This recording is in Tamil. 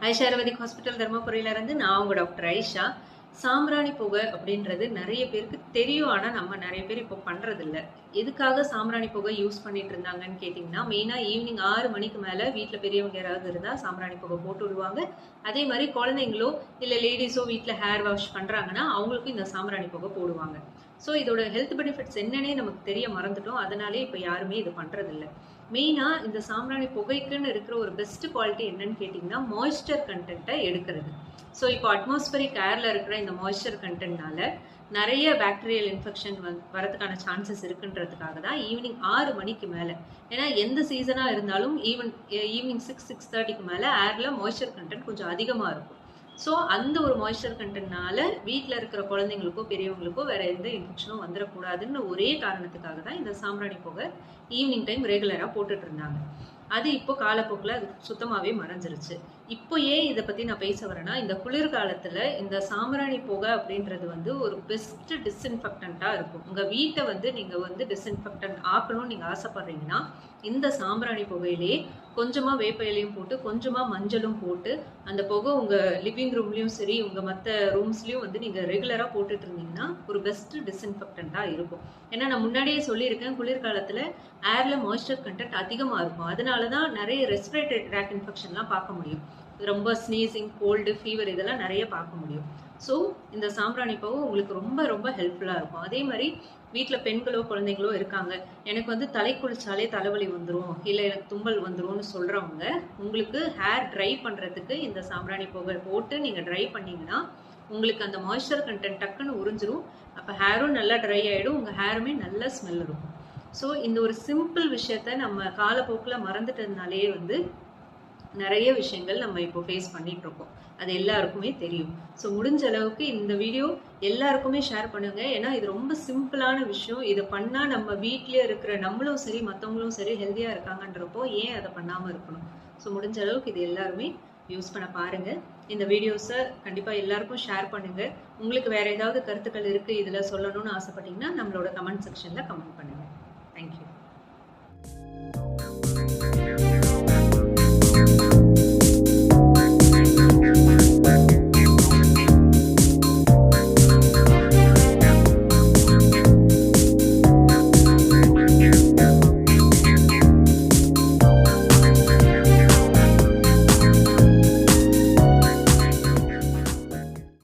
ஐஷா ஹாஸ்பிட்டல் தர்மபுரியில இருந்து நான் உங்க டாக்டர் ஐஷா. சாம்பிராணி புகை அப்படின்றது நிறைய பேருக்கு தெரியும். ஆனால் நம்ம நிறைய பேர் இப்போ பண்றது எதுக்காக சாம்பிராணி புகை யூஸ் பண்ணிட்டு இருந்தாங்கன்னு கேட்டிங்கன்னா மெயினா ஈவினிங் ஆறு மணிக்கு மேலே வீட்டில் பெரியவங்க யாராவது இருந்தால் சாம்பிராணி புகை போட்டு விடுவாங்க. அதே மாதிரி குழந்தைங்களோ இல்லை லேடிஸோ வீட்டில் ஹேர் வாஷ் பண்ணுறாங்கன்னா அவங்களுக்கும் இந்த சாம்பிராணி புகை போடுவாங்க. ஸோ இதோட ஹெல்த் பெனிஃபிட்ஸ் என்னன்னே நமக்கு தெரிய மறந்துட்டோம். அதனாலே இப்போ யாருமே இது பண்றது மெயினாக இந்த சாம்பிராணி புகைக்குன்னு இருக்கிற ஒரு பெஸ்ட் குவாலிட்டி என்னன்னு கேட்டிங்கன்னா மாய்ஸ்டர் கண்டென்ட்டை எடுக்கிறது. ஸோ இப்போ அட்மாஸ்பரிக் ஏரில் இருக்கிற இந்த மாய்ஸ்சர் கண்டென்ட்னால நிறைய பாக்டீரியல் இன்ஃபெக்ஷன் வந் வரதுக்கான சான்சஸ் இருக்குன்றதுக்காக தான் ஈவினிங் ஆறு மணிக்கு மேலே. ஏன்னா எந்த சீசனாக இருந்தாலும் ஈவன் ஈவினிங் சிக்ஸ் சிக்ஸ் தேர்ட்டிக்கு மேலே ஏரில் மாய்ஸ்சர் கண்டென்ட் கொஞ்சம் அதிகமாக இருக்கும். ஸோ அந்த ஒரு மாய்ஸ்சர் கண்டென்ட்னால வீட்டில் இருக்கிற குழந்தைங்களுக்கோ பெரியவங்களுக்கோ வேற எந்த இன்ஃபெக்ஷனும் வந்துடக்கூடாதுன்னு ஒரே காரணத்துக்காக தான் இந்த சாம்பிராணி புகை ஈவினிங் டைம் ரெகுலராக போட்டுட்டு இருந்தாங்க. அது இப்போ காலப்போக்கில் அது சுத்தமாகவே மறைஞ்சிருச்சு. இப்போ ஏன் இதை பற்றி நான் பேச வரேன்னா இந்த குளிர்காலத்தில் இந்த சாம்பிராணி புகை அப்படின்றது வந்து ஒரு பெஸ்ட் டிஸ்இன்ஃபெக்டண்ட்டாக இருக்கும். உங்கள் வீட்டை வந்து நீங்கள் வந்து டிஸ்இன்ஃபெக்டன்ட் ஆக்கணும்னு நீங்கள் ஆசைப்பட்றீங்கன்னா இந்த சாம்பிராணி புகையிலே கொஞ்சமாக வேப்பையிலையும் போட்டு கொஞ்சமாக மஞ்சளும் போட்டு அந்த புகை உங்கள் லிவிங் ரூம்லேயும் சரி உங்கள் மற்ற ரூம்ஸ்லேயும் வந்து நீங்கள் ரெகுலராக போட்டுட்டு இருந்தீங்கன்னா ஒரு பெஸ்ட் டிஸ்இன்ஃபெக்டண்ட்டாக இருக்கும். ஏன்னா நான் முன்னாடியே சொல்லியிருக்கேன் குளிர்காலத்தில் ஏரில் மாய்ஸ்சர் கண்டென்ட் அதிகமாக இருக்கும். அதனால தான் நிறைய ரெஸ்பிரேட்டரி ட்ராக் இன்ஃபெக்ஷன்லாம் பார்க்க முடியும். ரொம்ப ஸ்னீசிங் கோல்டு ஃபீவர் இதெல்லாம் நிறைய பார்க்க முடியும். ஸோ இந்த சாம்பிராணி பூ உங்களுக்கு ரொம்ப ரொம்ப ஹெல்ப்ஃபுல்லாக இருக்கும். அதே மாதிரி வீட்டில் பெண்களோ குழந்தைங்களோ இருக்காங்க. எனக்கு வந்து தலை குளிச்சாலே தலைவலி வந்துடும் இல்லை எனக்கு தும்பல் வந்துடும்னு சொல்கிறவங்க உங்களுக்கு ஹேர் ட்ரை பண்ணுறதுக்கு இந்த சாம்பிராணி புகை போட்டு நீங்கள் ட்ரை பண்ணிங்கன்னா உங்களுக்கு அந்த மாய்ஸ்சர் கண்டென்ட் டக்குன்னு உறிஞ்சிரும். அப்போ ஹேரும் நல்லா ட்ரை ஆகிடும் உங்கள் ஹேருமே நல்ல ஸ்மெல் இருக்கும். ஸோ இந்த ஒரு சிம்பிள் விஷயத்த நம்ம காலப்போக்கில் மறந்துட்டதுனாலே வந்து நிறைய விஷயங்கள் நம்ம இப்போ ஃபேஸ் பண்ணிட்டு இருக்கோம். அது எல்லாருக்குமே தெரியும். ஸோ முடிஞ்ச அளவுக்கு இந்த வீடியோ எல்லாருக்குமே ஷேர் பண்ணுங்க. ஏன்னா இது ரொம்ப சிம்பிளான விஷயம். இதை பண்ணா நம்ம வீட்லயே இருக்கிற நம்மளும் சரி மற்றவங்களும் சரி ஹெல்த்தியா இருக்காங்கன்றப்போ ஏன் அதை பண்ணாம இருக்கணும்? ஸோ முடிஞ்ச அளவுக்கு இது எல்லாருமே யூஸ் பண்ண பாருங்க. இந்த வீடியோஸை கண்டிப்பா எல்லாருக்கும் ஷேர் பண்ணுங்க. உங்களுக்கு வேற ஏதாவது கருத்துக்கள் இருக்கு இதுல சொல்லணும்னு ஆசைப்பட்டீங்கன்னா நம்மளோட கமெண்ட் செக்ஷன்ல கமெண்ட் பண்ணுங்க. Thank you.